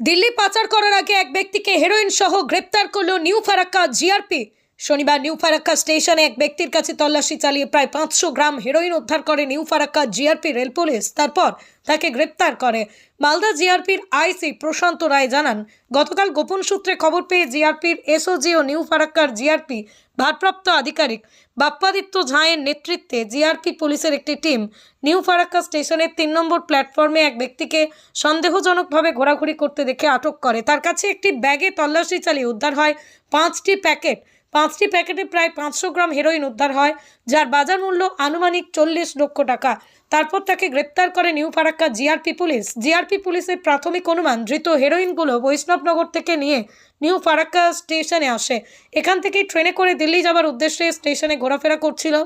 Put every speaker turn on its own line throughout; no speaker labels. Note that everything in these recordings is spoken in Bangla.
দিল্লি পাচার করার আগে এক ব্যক্তিকে হেরোইন সহ গ্রেপ্তার করল নিউ ফারাক্কা জিআরপি। শনিবার নিউ ফারাক্কা স্টেশনে এক ব্যক্তির কাছে তল্লাশি চালিয়ে প্রায় পাঁচশো গ্রাম হেরোইন উদ্ধার করে new Farakka GRP rail police. তারপর তাকে গ্রেপ্তার করে। মালদা জিআরপির আইসি প্রশান্ত রায় জানান, গতকাল গোপন সূত্রে খবর পেয়ে জিআরপির এসওজি ও নিউ ফারাক্কার জিআরপি ভারপ্রাপ্ত আধিকারিক বাপ্পাদিত্য ঝাঁয়ের নেতৃত্বে জিআরপি পুলিশের একটি টিম নিউ ফারাক্কা স্টেশনের তিন নম্বর প্ল্যাটফর্মে এক ব্যক্তিকে সন্দেহজনকভাবে ঘোরাঘুরি করতে দেখে আটক করে। তার কাছে একটি ব্যাগে তল্লাশি চালিয়ে উদ্ধার হয় পাঁচটি প্যাকেট। পাঁচটি প্যাকেটে প্রায় পাঁচশো গ্রাম হেরোইন উদ্ধার হয়, যার বাজার মূল্য আনুমানিক চল্লিশ লক্ষ টাকা। তারপর তাকে গ্রেপ্তার করে new Farakka GRP police. GRP পুলিশের প্রাথমিক অনুমান, ধৃত হেরোইনগুলো বৈষ্ণবনগর থেকে নিয়ে নিউ ফারাক্কা স্টেশনে আসে। এখান থেকেই ট্রেনে করে দিল্লি যাবার উদ্দেশ্যে স্টেশনে ঘোরাফেরা করছিল।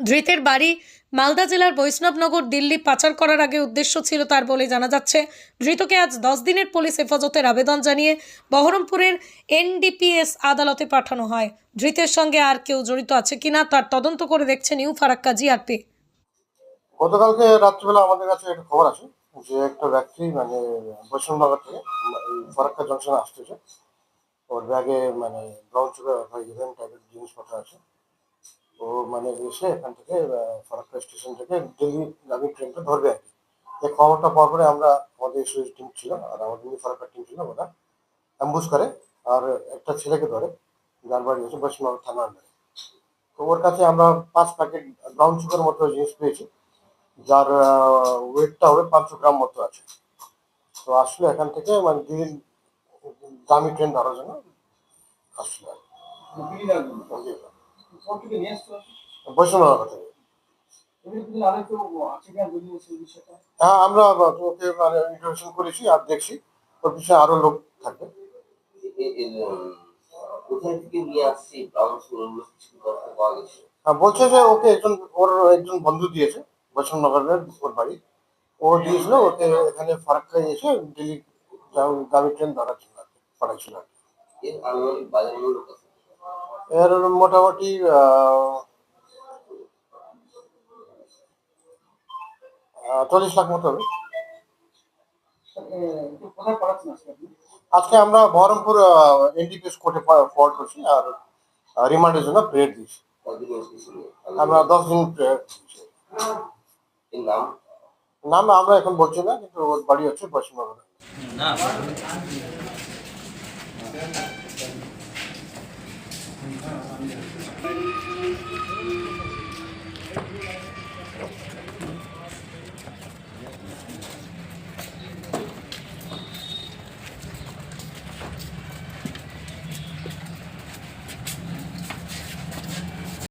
ধৃতের বাড়ি মালদা জেলার বৈষ্ণবনগর, দিল্লি পাচার করার আগে উদ্দেশ্য ছিল তার বলে জানা যাচ্ছে। ধৃতকে আজ দশ দিনের পুলিশ হেফাজতের আবেদন জানিয়ে বহরমপুরের এনডিপিএস আদালতে পাঠানো হয়। ধৃতের সঙ্গে আর কেউ জড়িত আছে কিনা তার তদন্ত করে দেখছে নিউ ফারাক্কা জিআরপি।
গতকালকে রাত্রিবেলা আমাদের কাছে একটা খবর আছে যে একটা ব্যক্তি মানে বৈষ্ণবনগর থেকে ফরাক্কা জংশনে আসতেছে। ওর ব্যাগে মানে ব্রাউন সুগার ইভেন্ট টাইপের জিনিসপত্র আছে। ও মানে এসে এখান থেকে ফরাক্কা স্টেশন থেকে দিল্লি গামী ট্রেনটা ধরবে আর কি। এই খবরটা পাওয়ার পরে আমরা আমাদের এসওএস টিম ছিল আর আমাদের নিউ ফরাক্কা টিম ছিল ওরা অ্যাম্বুস করে আর একটা ছেলেকে ধরে যার বাড়ি হচ্ছে বৈষ্ণব থানার তো ওর কাছে আমরা পাঁচ প্যাকেট ব্রাউন সুগার মতো জিনিস পেয়েছি যার ওয়েটটা হবে পাঁচশো গ্রাম মতো আছে। তো আসলে এখান থেকে মানে দিন দামি ট্রেন ধরার জন্য আসলে বৈষ্ণবনগর থেকে হ্যাঁ আমরা ওকে মানে ইন্টারভিউশন করেছি আর দেখছি ওর পিছনে আরও লোক থাকবে। হ্যাঁ, বলছে যে ওকে একজন ওর একজন বন্ধু দিয়েছে বৈষ্ণবনগরের ওর বাড়ি। ও দিয়েছিল ওকে এখানে ফারাক্কায় এসে দিল্লি দামি ট্রেন ধরার জন্য আর কি, পাঠাইছিল আর কি।
এর
মোটামুটি চল্লিশ লাখ মতো হবে। আজকে আমরা বহরমপুর এনডিপিএস কোর্টে ফরওয়ার্ড করছি আর রিমান্ডের জন্য প্রেয়ার দিয়েছি। আমরা দশ দিন
নাম
আমরা এখন বলছি না, কিন্তু বাড়ি হচ্ছে পশ্চিমবঙ্গে। Thank you.